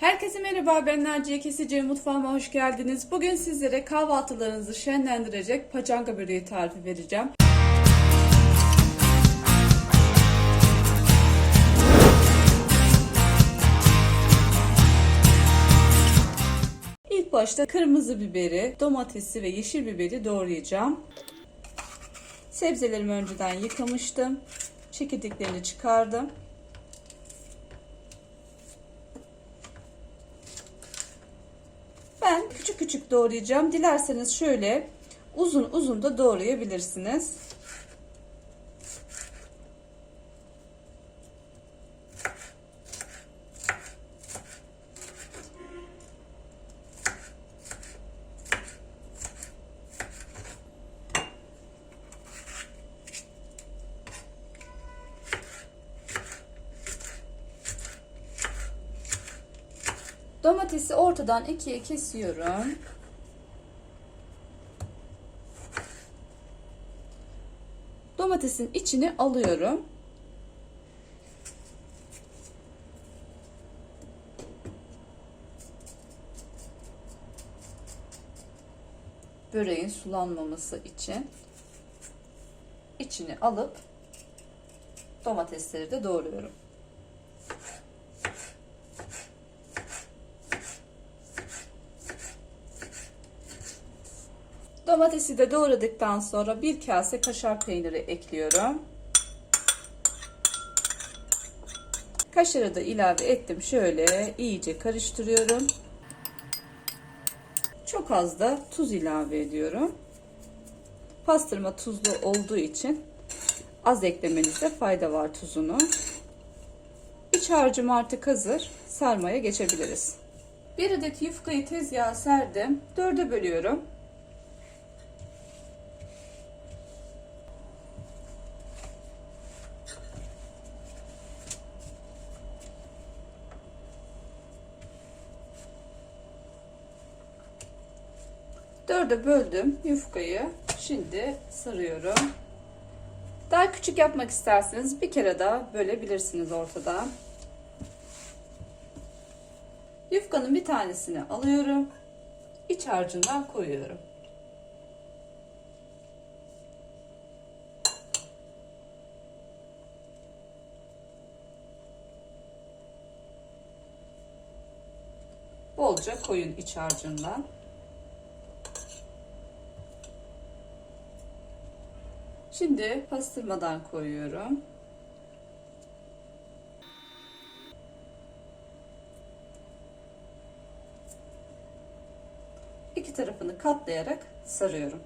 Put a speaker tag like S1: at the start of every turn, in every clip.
S1: Herkese merhaba ben Naciye Kesici mutfağıma hoş geldiniz. Bugün sizlere kahvaltılarınızı şenlendirecek paçanga böreği tarifi vereceğim. İlk başta kırmızı biberi, domatesi ve yeşil biberi doğrayacağım. Sebzelerimi önceden yıkamıştım. Çekirdeklerini çıkardım. Ben küçük küçük doğrayacağım. Dilerseniz şöyle uzun uzun da doğrayabilirsiniz. Domatesi ortadan ikiye kesiyorum. Domatesin içini alıyorum. Böreğin sulanmaması için içini alıp domatesleri de doğruyorum. Domatesi de doğradıktan sonra bir kase kaşar peyniri ekliyorum. Kaşarı da ilave ettim. Şöyle iyice karıştırıyorum. Çok az da tuz ilave ediyorum. Pastırma tuzlu olduğu için az eklemenizde fayda var tuzunu. İç harcım artık hazır. Sarmaya geçebiliriz. Bir adet yufkayı tezgaha serdim. Dörde bölüyorum. Dörde böldüm yufkayı. Şimdi sarıyorum. Daha küçük yapmak isterseniz bir kere daha bölebilirsiniz ortada. Yufkanın bir tanesini alıyorum. İç harcından koyuyorum. Bolca koyun iç harcından. Şimdi pastırmadan koyuyorum. İki tarafını katlayarak sarıyorum.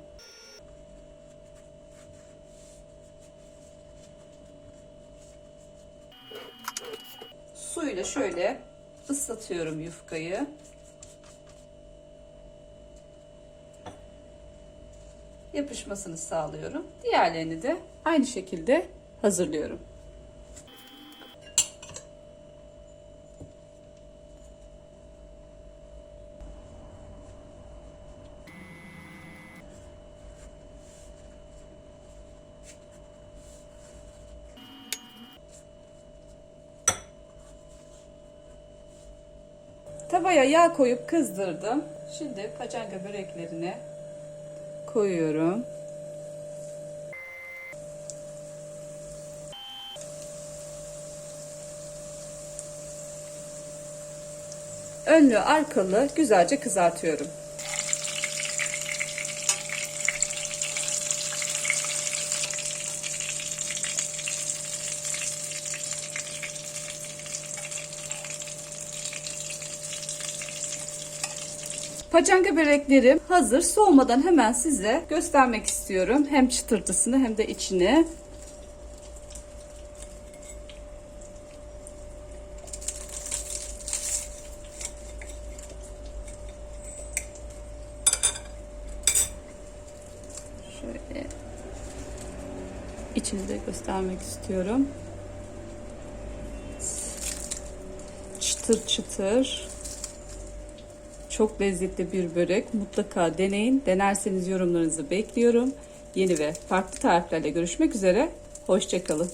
S1: Suyla şöyle ıslatıyorum yufkayı. Yapışmasını sağlıyorum. Diğerlerini de aynı şekilde hazırlıyorum. Tavaya yağ koyup kızdırdım. Şimdi paçanga böreklerini koyuyorum. Önlü arkalı güzelce kızartıyorum. Paçanga böreklerim hazır. Soğumadan hemen size göstermek istiyorum. Hem çıtırtısını hem de içini. Şöyle içini de göstermek istiyorum. Çıtır çıtır. Çok lezzetli bir börek. Mutlaka deneyin. Denerseniz yorumlarınızı bekliyorum. Yeni ve farklı tariflerle görüşmek üzere. Hoşçakalın.